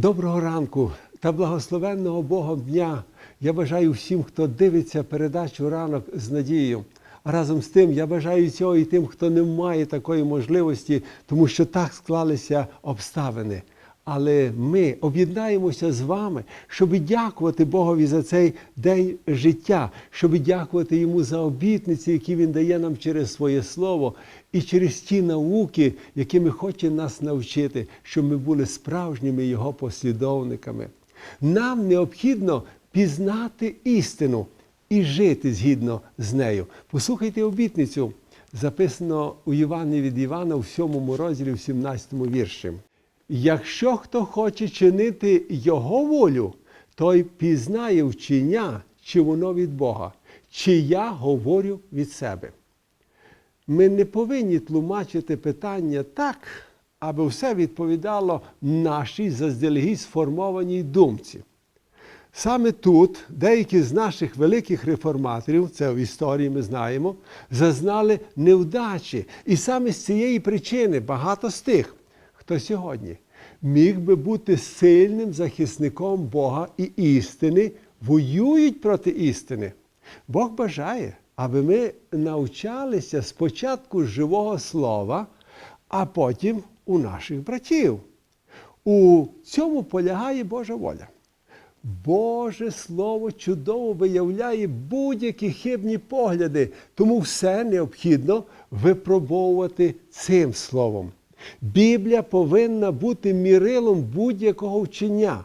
Доброго ранку та благословенного Богом дня. Я бажаю всім, хто дивиться передачу ранок з надією. А разом з тим я бажаю цього і тим, хто не має такої можливості, тому що так склалися обставини. Але ми об'єднаємося з вами, щоб дякувати Богові за цей день життя, щоб дякувати йому за обітниці, які він дає нам через своє слово і через ті науки, якими хоче нас навчити, щоб ми були справжніми його послідовниками. Нам необхідно пізнати істину і жити згідно з нею. Послухайте обітницю, записано у Івані від Івана у 7 розділі, в 17 вірші. Якщо хто хоче чинити Його волю, той пізнає вчення, чи воно від Бога, чи я говорю від себе. Ми не повинні тлумачити питання так, аби все відповідало нашій заздалегідь сформованій думці. Саме тут деякі з наших великих реформаторів, це в історії ми знаємо, зазнали невдачі. І саме з цієї причини багато з тих, хто сьогодні міг би бути сильним захисником Бога і істини, воюють проти істини. Бог бажає, аби ми навчалися спочатку живого слова, а потім у наших братів. У цьому полягає Божа воля. Боже Слово чудово виявляє будь-які хибні погляди, тому все необхідно випробовувати цим словом. Біблія повинна бути мірилом будь-якого вчення.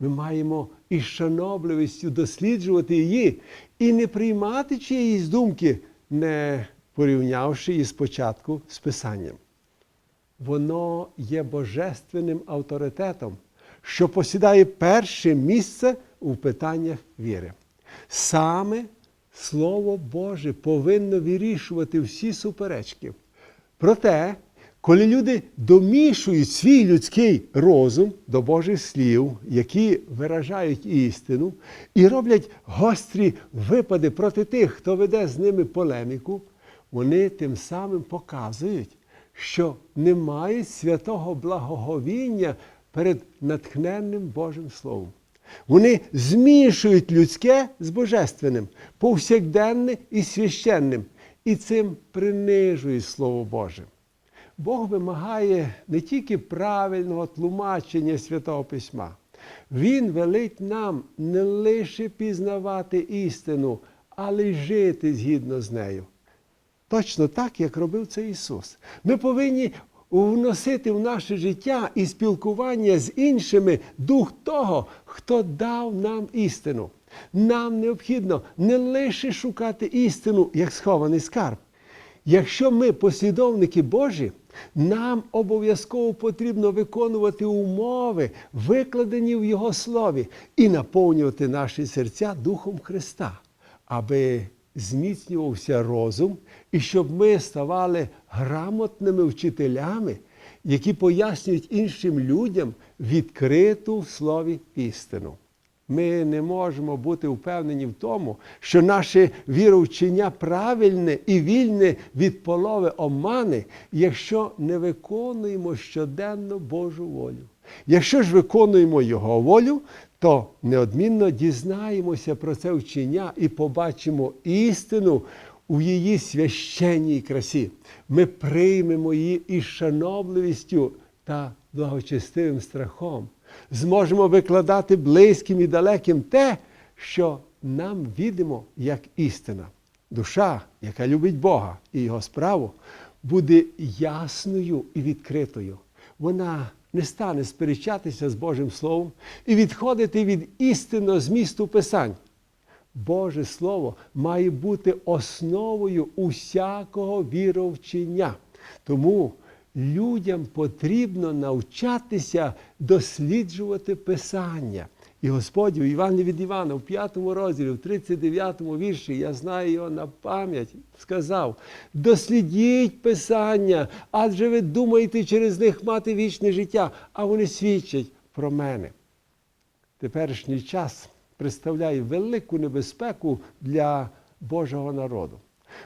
Ми маємо із шанобливістю досліджувати її і не приймати чиїсь думки, не порівнявши її спочатку з Писанням. Воно є божественним авторитетом, що посідає перше місце у питаннях віри. Саме Слово Боже повинно вирішувати всі суперечки. Проте, коли люди домішують свій людський розум до Божих слів, які виражають істину, і роблять гострі випади проти тих, хто веде з ними полеміку, вони тим самим показують, що не мають святого благоговіння перед натхненним Божим Словом. Вони змішують людське з божественним, повсякденне і священним, і цим принижують Слово Боже. Бог вимагає не тільки правильного тлумачення Святого Письма, Він велить нам не лише пізнавати істину, але й жити згідно з нею. Точно так, як робив це Ісус. Ми повинні вносити в наше життя і спілкування з іншими дух того, хто дав нам істину. Нам необхідно не лише шукати істину як схований скарб. Якщо ми послідовники Божі, нам обов'язково потрібно виконувати умови, викладені в Його слові, і наповнювати наші серця Духом Христа, аби зміцнювався розум, і щоб ми ставали грамотними вчителями, які пояснюють іншим людям відкриту в слові істину. Ми не можемо бути впевнені в тому, що наше віровчення правильне і вільне від полови омани, якщо не виконуємо щоденно Божу волю. Якщо ж виконуємо Його волю, то неодмінно дізнаємося про це вчення і побачимо істину у її священній красі. Ми приймемо її із шанобливістю та благочестивим страхом. Зможемо викладати близьким і далеким те, що нам відомо як істина. Душа, яка любить Бога і Його справу, буде ясною і відкритою. Вона не стане сперечатися з Божим Словом і відходити від істинного змісту Писань. Боже Слово має бути основою усякого віровчення. Тому людям потрібно навчатися досліджувати Писання. І Господь у Івані від Івана в 5 розділі, в 39 вірші, я знаю його на пам'ять, сказав: дослідіть Писання, адже ви думаєте через них мати вічне життя, а вони свідчать про мене. Теперішній час представляє велику небезпеку для Божого народу.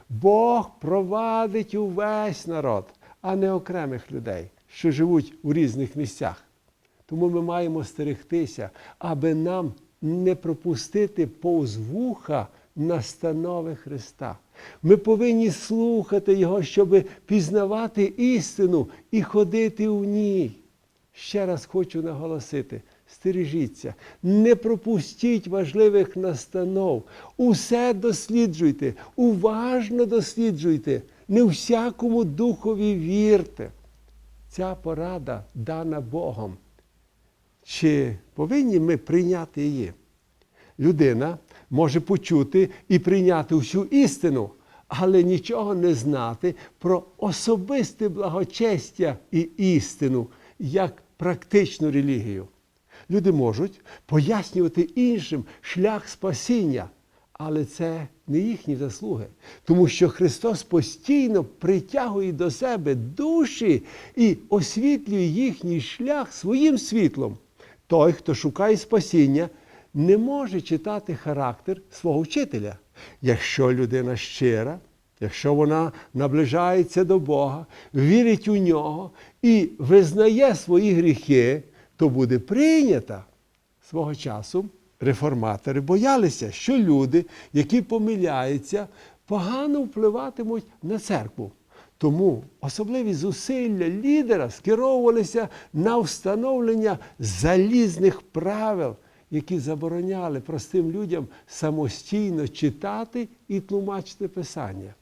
Бог провадить увесь народ, а не окремих людей, що живуть у різних місцях. Тому ми маємо стерегтися, аби нам не пропустити повз вуха настанови Христа. Ми повинні слухати Його, щоб пізнавати істину і ходити в ній. Ще раз хочу наголосити: стережіться, не пропустіть важливих настанов. Усе досліджуйте, уважно досліджуйте, не всякому духові вірте. Ця порада дана Богом. Чи повинні ми прийняти її? Людина може почути і прийняти всю істину, але нічого не знати про особисте благочестя і істину як практичну релігію. Люди можуть пояснювати іншим шлях спасіння, але це не їхні заслуги, тому що Христос постійно притягує до себе душі і освітлює їхній шлях своїм світлом. Той, хто шукає спасіння, не може читати характер свого вчителя. Якщо людина щира, якщо вона наближається до Бога, вірить у нього і визнає свої гріхи, то буде прийнята. Свого часу реформатори боялися, що люди, які помиляються, погано впливатимуть на церкву. Тому особливі зусилля лідера скеровувалися на встановлення залізних правил, які забороняли простим людям самостійно читати і тлумачити Писання.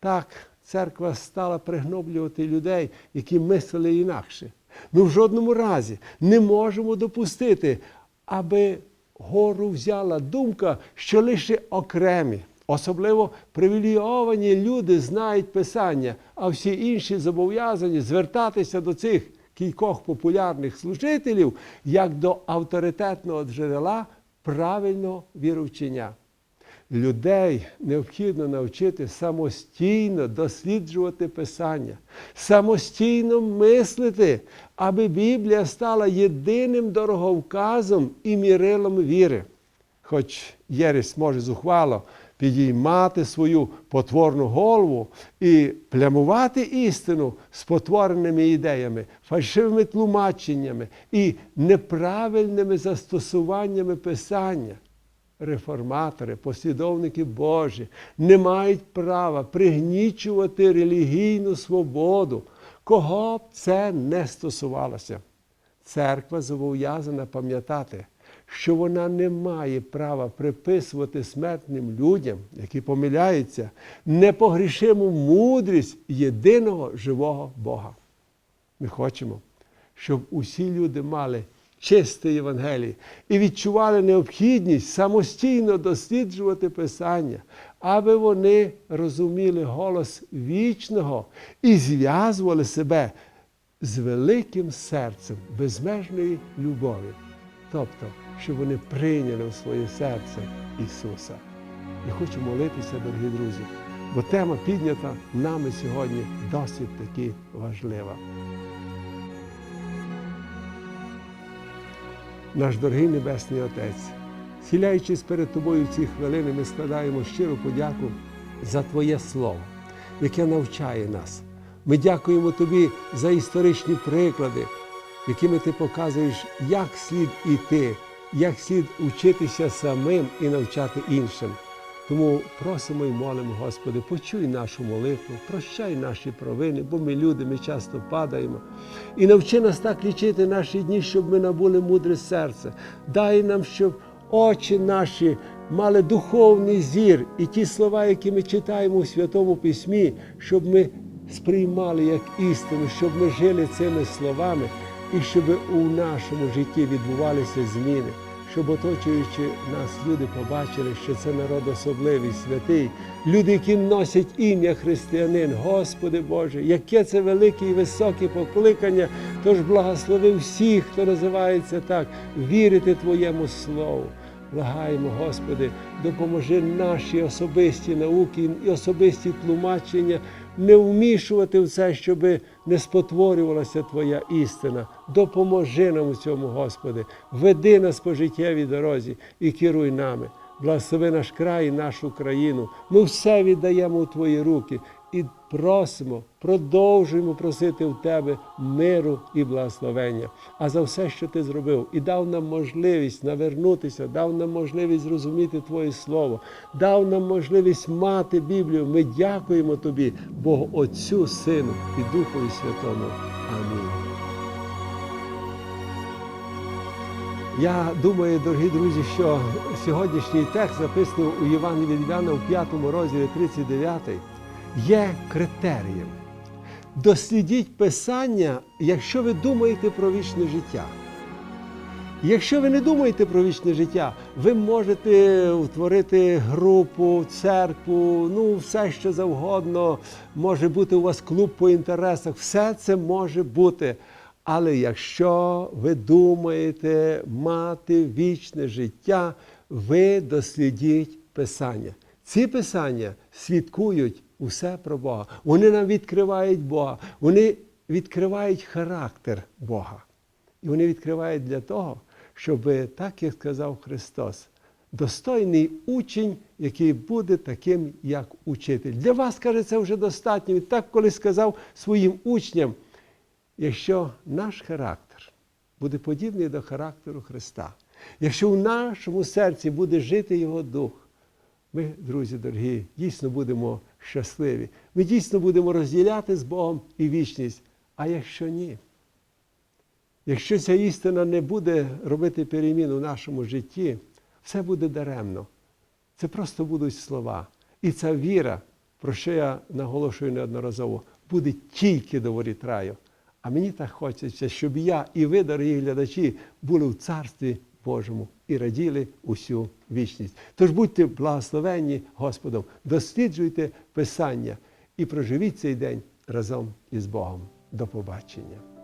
Так, церква стала пригноблювати людей, які мислили інакше. Ми в жодному разі не можемо допустити, аби гору взяла думка, що лише окремі, особливо привілейовані люди знають Писання, а всі інші зобов'язані звертатися до цих кількох популярних служителів як до авторитетного джерела правильного віровчення. Людей необхідно навчити самостійно досліджувати Писання, самостійно мислити, аби Біблія стала єдиним дороговказом і мірилом віри. Хоч єресь може зухвало підіймати свою потворну голову і плямувати істину спотвореними ідеями, фальшивими тлумаченнями і неправильними застосуваннями Писання реформатори, послідовники Божі не мають права пригнічувати релігійну свободу, кого б це не стосувалося. Церква зобов'язана пам'ятати, що вона не має права приписувати смертним людям, які помиляються, непогрішиму мудрість єдиного живого Бога. Ми хочемо, щоб усі люди мали чисте Євангеліє і відчували необхідність самостійно досліджувати Писання, аби вони розуміли голос вічного і зв'язували себе з великим серцем безмежної любові. Тобто, щоб вони прийняли в своє серце Ісуса. І хочу молитися, дорогі друзі, бо тема піднята нами сьогодні досить таки важлива. Наш дорогий Небесний Отець, Схиляючись перед Тобою в ці хвилини, ми складаємо щиру подяку за Твоє Слово, яке навчає нас. Ми дякуємо Тобі за історичні приклади, якими ти показуєш, як слід іти, як слід учитися самим і навчати іншим. Тому просимо і молимо, Господи, почуй нашу молитву, прощай наші провини, бо ми люди, ми часто падаємо. І навчи нас так лічити наші дні, щоб ми набули мудре серце. Дай нам, щоб очі наші мали духовний зір, і ті слова, які ми читаємо у Святому Письмі, щоб ми сприймали як істину, щоб ми жили цими словами, і щоб у нашому житті відбувалися зміни щоб оточуючи нас, люди побачили, що це народ особливий, святий, люди, які носять ім'я християнин, Господи Боже, яке це велике і високе покликання. Тож благослови всіх, хто називається так, вірити Твоєму Слову. Благаємо, Господи, допоможи наші особисті науки і особисті тлумачення не вмішувати в це, щоб не спотворювалася Твоя істина. Допоможи нам у цьому, Господи, веди нас по життєвій дорозі і керуй нами. Благослови наш край нашу країну. Ми все віддаємо у Твої руки і просимо, продовжуємо просити в Тебе миру і благословення. А за все, що ти зробив, і дав нам можливість навернутися, дав нам можливість зрозуміти Твоє Слово, дав нам можливість мати Біблію. Ми дякуємо Тобі, Богу Отцю, Сину і Духові Святому. Амінь. Я думаю, дорогі друзі, що сьогоднішній текст, записаний у Євангелії від Івана у 5 розділі 39, є критерієм. Дослідіть Писання, якщо ви думаєте про вічне життя. Якщо ви не думаєте про вічне життя, ви можете утворити групу, церкву, ну все що завгодно. Може бути у вас клуб по інтересах, все це може бути. Але якщо ви думаєте мати вічне життя, ви дослідіть Писання. Ці писання свідкують усе про Бога. Вони нам відкривають Бога, вони відкривають характер Бога. І вони відкривають для того, щоб, так як сказав Христос, достойний учень, який буде таким, як учитель. Для вас, каже, це вже достатньо. Він так колись сказав своїм учням, якщо наш характер буде подібний до характеру Христа, якщо в нашому серці буде жити Його Дух, ми, друзі дорогі, дійсно будемо щасливі. Ми дійсно будемо розділяти з Богом і вічність. А якщо ні, якщо ця істина не буде робити переміну в нашому житті, все буде даремно. Це просто будуть слова. І ця віра, про що я наголошую неодноразово, буде тільки до воріт раю. А мені так хочеться, щоб я і ви, дорогі глядачі, були в Царстві Божому і раділи усю вічність. Тож будьте благословенні Господом, досліджуйте Писання і проживіть цей день разом із Богом. До побачення.